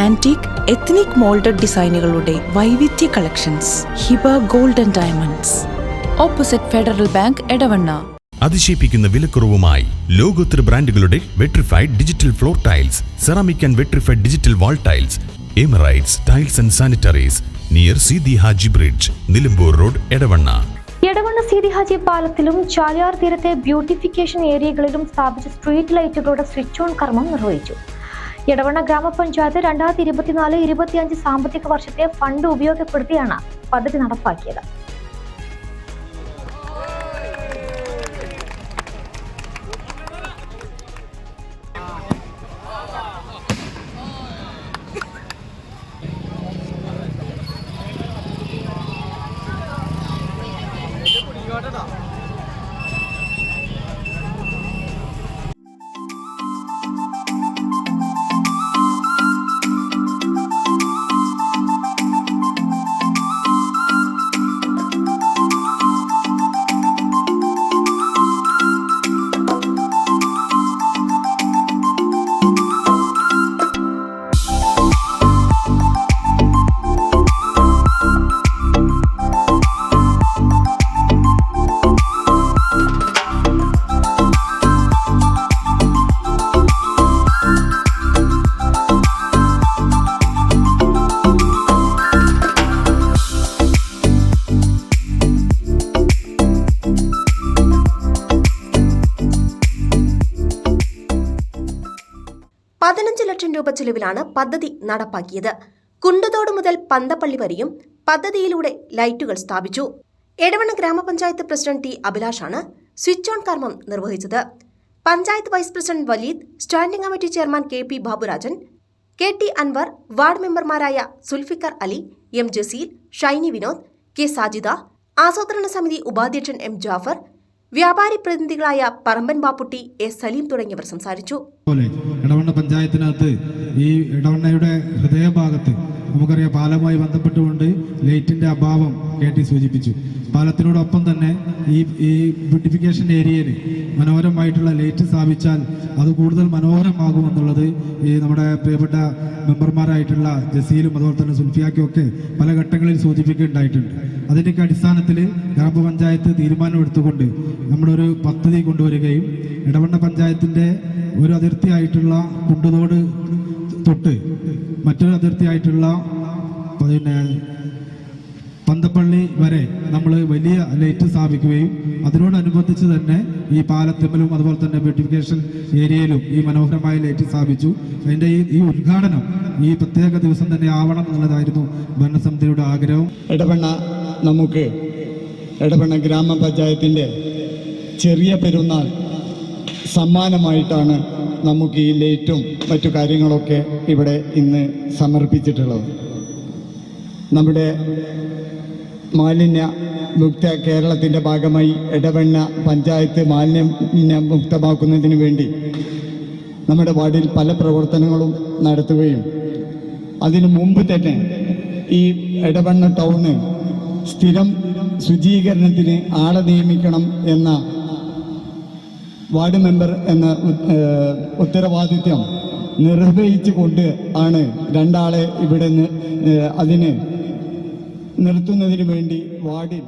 Antique ethnic moulded ഡിസൈനുകളുടെ വൈവിധ്യ collections Hiba golden diamonds opposite federal bank Edavanna. അതിശയിപ്പിക്കുന്ന വിലക്കുറവുമായി ലോകോത്തര ബ്രാൻഡുകളുടെ vitrified digital floor tiles ceramic and vitrified digital wall tiles Emirates tiles and sanitaries near Sidi Haji bridge Nilambur road Edavanna. Edavanna Seethi Haji പാലത്തിലും Chaliyar തീരത്തെ beautification ഏരിയകളിലും സ്ഥാപിച്ച street ലൈറ്റുകളുടെ switch on കർമ്മം നിർവഹിച്ചു. എടവണ്ണ ഗ്രാമപഞ്ചായത്ത് രണ്ടായിരത്തി ഇരുപത്തിനാല് ഇരുപത്തിയഞ്ച് സാമ്പത്തിക വർഷത്തെ ഫണ്ട് ഉപയോഗപ്പെടുത്തിയാണ് പദ്ധതി നടപ്പാക്കിയത്. പതിനഞ്ച് ലക്ഷം രൂപ ചെലവിലാണ് പദ്ധതി നടപ്പാക്കിയത്. കുണ്ടുതോട് മുതൽ പന്തപ്പള്ളി വരെയും പദ്ധതിയിലൂടെ ലൈറ്റുകൾ സ്ഥാപിച്ചു. എടവണ്ണ ഗ്രാമപഞ്ചായത്ത് പ്രസിഡന്റ് ടി അഭിലാഷാണ് സ്വിച്ച് ഓൺ കർമ്മം നിർവഹിച്ചത്. Panchayat vice president Valeed standing committee chairman K P Baburajan K T Anwar ward മെമ്പർമാരായ സുൽഫിക്കർ അലി എം ജസീൽ ഷൈനി വിനോദ് കെ സാജിദ ആസൂത്രണ സമിതി ഉപാധ്യക്ഷൻ എം ജാഫർ വ്യാപാരി പ്രതിനിധികളായ പറമ്പൻ ബാപ്പുട്ടി എ സലീം തുടങ്ങിയവർ സംസാരിച്ചു. പഞ്ചായത്തിനകത്ത് ഈ ഇടവണ്ണയുടെ ഹൃദയഭാഗത്ത് നമുക്കറിയാം പാലവുമായി ബന്ധപ്പെട്ടുകൊണ്ട് ലൈറ്റിന്റെ അഭാവം കെ ടി സൂചിപ്പിച്ചു. പാലത്തിനോടൊപ്പം തന്നെ ഈ ഈ ബ്യൂട്ടിഫിക്കേഷൻ ഏരിയയിൽ മനോഹരമായിട്ടുള്ള ലൈറ്റ് സ്ഥാപിച്ചാൽ അത് കൂടുതൽ മനോഹരമാകുമെന്നുള്ളത് ഈ നമ്മുടെ പ്രിയപ്പെട്ട മെമ്പർമാരായിട്ടുള്ള ജസീലും അതുപോലെ തന്നെ സുൽഫിയാക്കും ഒക്കെ പല ഘട്ടങ്ങളിൽ സൂചിപ്പിക്കുകയുണ്ടായിട്ടുണ്ട്. അതിന്റെയൊക്കെ അടിസ്ഥാനത്തിൽ ഗ്രാമപഞ്ചായത്ത് തീരുമാനമെടുത്തുകൊണ്ട് നമ്മുടെ ഒരു പദ്ധതി കൊണ്ടുവരികയും ഇടവണ്ണ പഞ്ചായത്തിന്റെ ഒരു അതിർത്തിയായിട്ടുള്ള കുണ്ടുതോട് തൊട്ട് മറ്റൊരു അതിർത്തിയായിട്ടുള്ള പിന്നെ പന്തപ്പള്ളി വരെ നമ്മൾ വലിയ ലൈറ്റ് സ്ഥാപിക്കുകയും അതിനോടനുബന്ധിച്ച് തന്നെ ഈ പാലത്തിമ്മലും അതുപോലെ തന്നെ ബ്യൂട്ടിഫിക്കേഷൻ ഏരിയയിലും ഈ മനോഹരമായ ലൈറ്റ് സ്ഥാപിച്ചു. അതിന്റെ ഈ ഈ ഉദ്ഘാടനം ഈ പ്രത്യേക ദിവസം തന്നെ ആവണം എന്നുള്ളതായിരുന്നു ഭരണസമിതിയുടെ ആഗ്രഹം. ഇടപെണ്ണ നമുക്ക് ഇടപെണ്ണ ഗ്രാമപഞ്ചായത്തിന്റെ ചെറിയ പെരുന്നാൾ സമ്മാനമായിട്ടാണ് നമുക്ക് ഈ ലേറ്റും മറ്റു കാര്യങ്ങളൊക്കെ ഇവിടെ ഇന്ന് സമർപ്പിച്ചിട്ടുള്ളത്. നമ്മുടെ മാലിന്യ മുക്ത കേരളത്തിന്റെ ഭാഗമായി ഇടവെണ്ണ പഞ്ചായത്ത് മാലിന്യ മുക്തമാക്കുന്നതിന് വേണ്ടി നമ്മുടെ വാർഡിൽ പല പ്രവർത്തനങ്ങളും നടത്തുകയും അതിനു മുമ്പ് തന്നെ ഈ ഇടവണ്ണ ടൗണ് സ്ഥിരം ശുചീകരണത്തിന് ആളെ നിയമിക്കണം എന്ന വാർഡ് മെമ്പർ എന്ന ഉത്തരവാദിത്യം നിർവഹിച്ചുകൊണ്ട് ആണ് രണ്ടാളെ ഇവിടെ അതിനെ നിർത്തുന്നതിന് വേണ്ടി വാർഡിൽ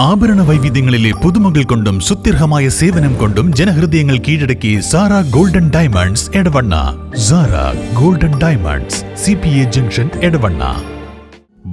ആഭരണ വൈവിധ്യങ്ങളിലെ പുതുമകൾ കൊണ്ടും സുത്യർഹമായ സേവനം കൊണ്ടും ജനഹൃദയങ്ങൾ കീഴടക്കി Sara golden diamonds Edavanna. Sara golden diamonds C junction Edavanna.